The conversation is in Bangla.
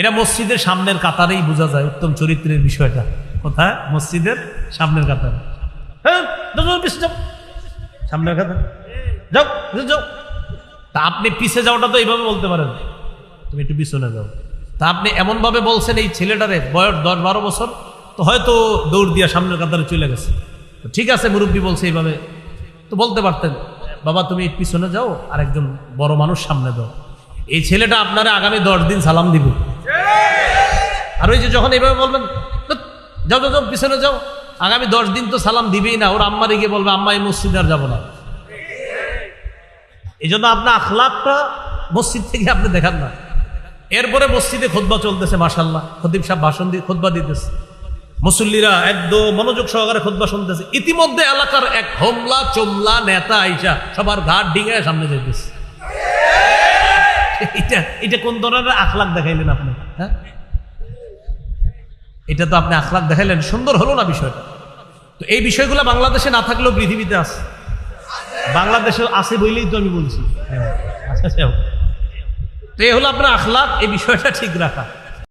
এটা মসজিদের সামনের কাতারেই বোঝা যায় উত্তম চরিত্রের বিষয়টা। কোথায়? মসজিদের সামনের কাতার। হ্যাঁ সামনের কাতার। যাও তা আপনি পিছে যাওয়াটা তো এইভাবে বলতে পারেন। তুমি একটু পিছনে যাও। তা আপনি এমনভাবে বলছেন এই ছেলেটারে, বয়স দশ বারো বছর, তো হয়তো দৌড় দিয়া সামনের কাতারে চলে গেছে। ঠিক আছে, মুরব্বী বলছে এইভাবে। তো বলতে পারতেন, বাবা তুমি পিছনে যাও আর একজন বড় মানুষ সামনে দাও। এই ছেলেটা আপনারা আগামী দশ দিন সালাম দিব। আর ওই যে যখন এইভাবে বলবেন যাও যাও পিছনে যাও। আগামী দশ দিন তো সালাম দিবেই না। ওর আম্মারে গিয়ে বলবে, আম্মা, এই মসজিদে আর যাব না। এই জন্য আপনার আখলাপটা মসজিদ থেকে আপনি দেখান না। এরপরে মসজিদে খোদবা চলতেছে মাসাল্লাহ খতিব সাহেব ভাষণ দিয়ে খোদবা দিতেছে। মুসল্লিরা একদম মনোযোগ সহকারে খোদবা শুনতেছে। ইতিমধ্যে এলাকার এক হোমলা চোমলা নেতা আইসা সবার ঘাট ডিঙায় সামনে যাইতেছে। এটা এটা কোন ধরনের আখলাখ দেখাইলেন আপনি? হ্যাঁ? এটা তো আপনি আখলাখ দেখাইলেন সুন্দর হলো না বিষয়টা? তো এই বিষয়গুলো বাংলাদেশে না থাকলেও পৃথিবীতে আছে। বাংলাদেশে আছে বইলেই তো আমি বলছি। হ্যাঁ, আচ্ছা তো এ হলো আপনার আখলাখ এই বিষয়টা ঠিক রাখা।